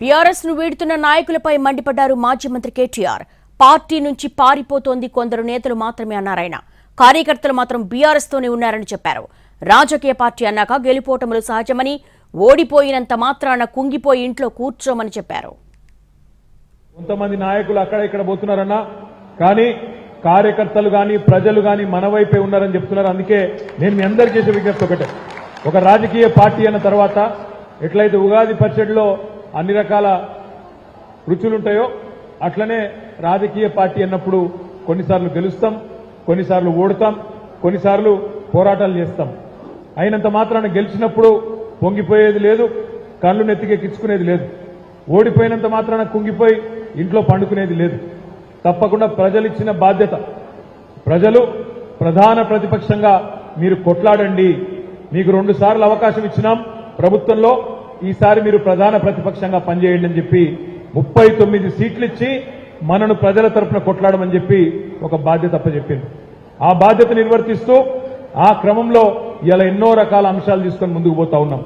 టీఆర్ఎస్ను వీడుతున్న నాయకులపై మండిపడ్డారు మాజీ మంత్రి కేటీఆర్. పార్టీ నుంచి పారిపోతోంది కొందరు నేతలు మాత్రమే అన్నారాయన కార్యకర్తలు మాత్రం బీఆర్ఎస్ తోనే ఉన్నారని చెప్పారు. రాజకీయ పార్టీ అన్నాక గెలుపోటములు సహజమని ఓడిపోయినంత మాత్రాన కుంగిపోయి ఇంట్లో కూర్చోమని చెప్పారు. కొంతమంది నాయకులు అక్కడ ఇక్కడ పోతున్నారన్నా కానీ కార్యకర్తలు కానీ ప్రజలు కానీ మన వైపే ఉన్నారని చెప్తున్నారు. అందుకే నేను మీ అందరికీ చేసే విజ్ఞప్తి ఒకటే. ఒక రాజకీయ పార్టీ అన్న తర్వాత ఎట్లయితే ఉగాది పచ్చడిలో అన్ని రకాల రుచులుంటాయో అట్లనే రాజకీయ పార్టీ అన్నప్పుడు కొన్నిసార్లు గెలుస్తాం కొన్నిసార్లు ఓడుతాం కొన్నిసార్లు పోరాటాలు చేస్తాం. అయినంత మాత్రాన గెలిచినప్పుడు పొంగిపోయేది లేదు కళ్ళు నెత్తికెక్కించుకునేది లేదు. ఓడిపోయినంత మాత్రాన కుంగిపోయి ఇంట్లో పండుకునేది లేదు. తప్పకుండా ప్రజలు ఇచ్చిన బాధ్యత. ప్రజలు ప్రధాన ప్రతిపక్షంగా మీరు కొట్లాడండి. మీకు రెండు సార్లు అవకాశం ఇచ్చినాం ప్రభుత్వంలో. ఈసారి మీరు ప్రధాన ప్రతిపక్షంగా పనిచేయండి అని చెప్పి ముప్పై తొమ్మిది సీట్లు ఇచ్చి మనను ప్రజల తరపున కొట్లాడమని చెప్పి ఒక బాధ్యత అప్పచెప్పింది. ఆ బాధ్యత నిర్వర్తిస్తూ ఆ క్రమంలో ఇలా ఎన్నో రకాల అంశాలు తీసుకొని ముందుకు పోతా ఉన్నాం.